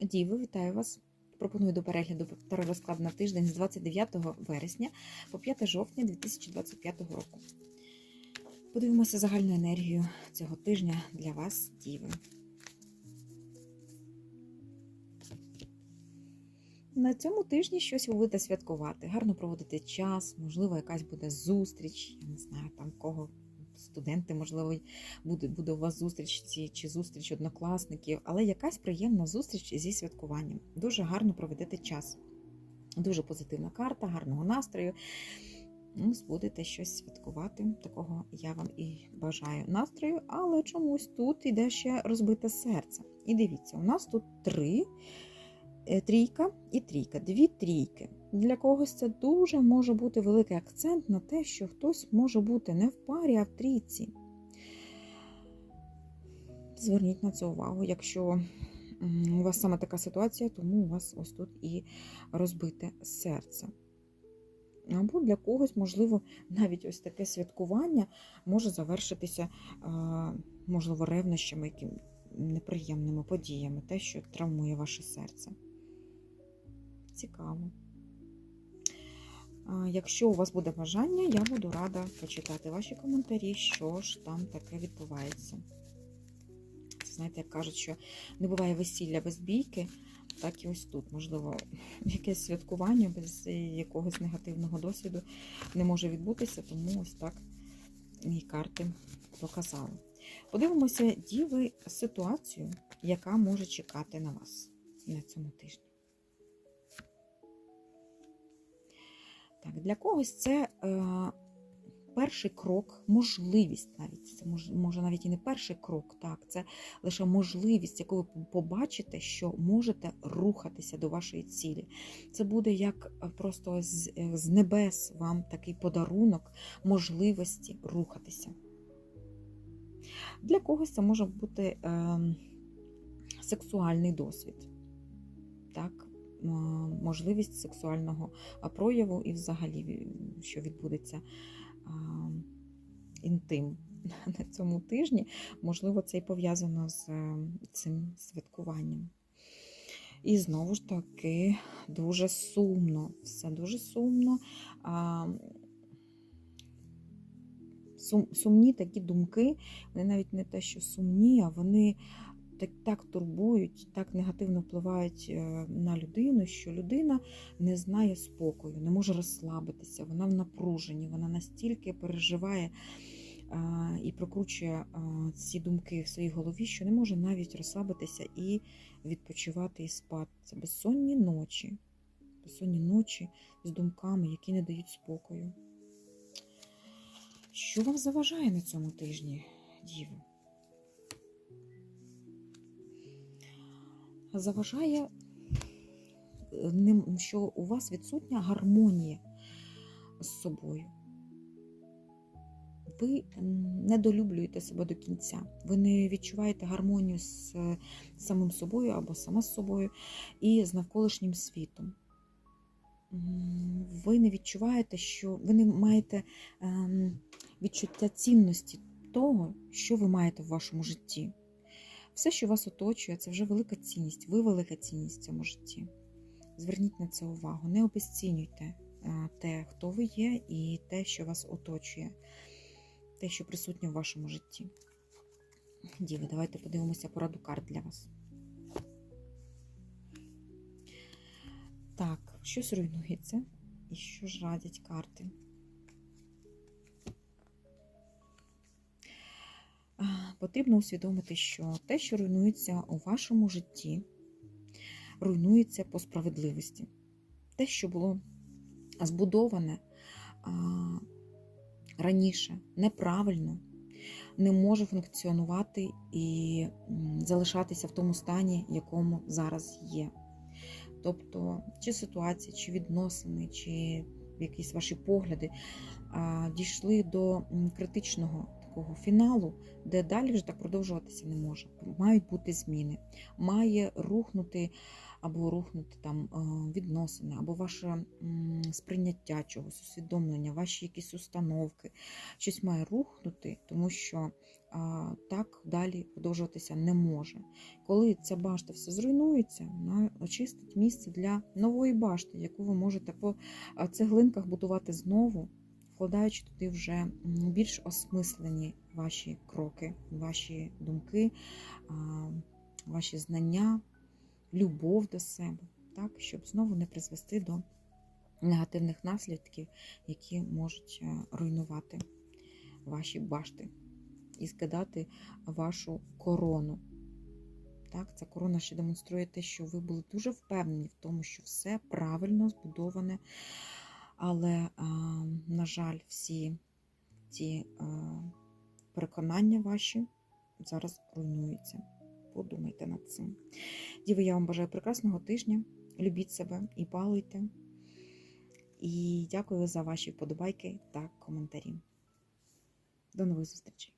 Діви, вітаю вас! Пропоную до перегляду розклад на тиждень з 29 вересня по 5 жовтня 2025 року. Подивимося загальну енергію цього тижня для вас, Діви. На цьому тижні щось ви будете святкувати, гарно проводити час, можливо, якась буде зустріч, я не знаю, там кого студенти, можливо, буде, буде у вас зустріч чи зустріч однокласників, але якась приємна зустріч зі святкуванням. Дуже гарно проведете час. Дуже позитивна карта, гарного настрою. Ну, будете щось святкувати. Такого я вам і бажаю настрою, але чомусь тут іде ще розбите серце. І дивіться, у нас тут три. Е, Трійка і трійка, дві трійки. Для когось це дуже може бути великий акцент на те, що хтось може бути не в парі, а в трійці. Зверніть на це увагу. Якщо у вас саме така ситуація, тому у вас ось тут і розбите серце. Або для когось, можливо, навіть ось таке святкування може завершитися, можливо, ревнощами, яким неприємними подіями, те, що травмує ваше серце. Цікаво. Якщо у вас буде бажання, я буду рада почитати ваші коментарі, що ж там таке відбувається. Знаєте, як кажуть, що не буває весілля без бійки, так і ось тут, можливо, якесь святкування без якогось негативного досвіду не може відбутися, тому ось так і карти показали. Подивимося, діви, ситуацію, яка може чекати на вас на цьому тижні. Так, для когось це е, перший крок, можливість навіть. Це може, навіть і не перший крок, так, це лише можливість, яку ви побачите, що можете рухатися до вашої цілі. Це буде як е, просто з, е, з небес вам такий подарунок можливості рухатися. Для когось це може бути е, сексуальний досвід. Так, можливість сексуального прояву і взагалі, що відбудеться інтим на цьому тижні. Можливо, це і пов'язано з е, цим святкуванням. І знову ж таки дуже сумно. Все дуже сумно. Сум, сумні такі думки, вони навіть не те, що сумні, а вони так, так турбують, так негативно впливають е, на людину, що людина не знає спокою, не може розслабитися, вона в напруженні, вона настільки переживає а, і прокручує а, ці думки в своїй голові, що не може навіть розслабитися і відпочивати і спати. Це безсонні ночі, безсонні ночі з думками, які не дають спокою. Що вам заважає на цьому тижні, Діви? Заважає, е, що у вас відсутня гармонія з собою. Ви недолюблюєте себе до кінця. Ви не відчуваєте гармонію з е, самим собою або сама з собою і з навколишнім світом. Ви не відчуваєте, що ви не маєте ем, відчуття цінності того, що ви маєте в вашому житті. Все, що вас оточує, це вже велика цінність. Ви велика цінність в цьому житті. Зверніть на це увагу, не обесцінюйте е, те, хто ви є, і те, що вас оточує, те, що присутнє в вашому житті. Діви, давайте подивимося пораду карт для вас. Так, щось руйнується і що ж радять карти? Потрібно усвідомити, що те, що руйнується у вашому житті, руйнується по справедливості. Те, що було збудоване а, раніше неправильно, не може функціонувати і залишатися в тому стані, якому зараз є. Тобто, чи ситуація, чи відносини, чи якісь ваші погляди а, дійшли до критичного такого фіналу, де далі вже так продовжуватися не може. Мають бути зміни, має рухнути або рухнути там е, відносини, або ваше сприйняття чогось, усвідомлення, ваші якісь установки. Щось має рухнути, тому що так далі продовжуватися не може. Коли ця башта все зруйнується, вона очистить місце для нової башти, яку ви можете по цеглинках будувати знову, вкладаючи туди вже більш осмислені ваші кроки, ваші думки, ваші знання, любов до себе, так, щоб знову не призвести до негативних наслідків, які можуть е, руйнувати ваші башти і скидати вашу корону. Так, ця корона ще демонструє те, що ви були дуже впевнені в тому, що все правильно збудоване. Але, на жаль, всі ці переконання ваші зараз руйнуються. Подумайте над цим. Діви, я вам бажаю прекрасного тижня. Любіть себе і балуйте. І дякую за ваші вподобайки та коментарі. До нових зустрічей!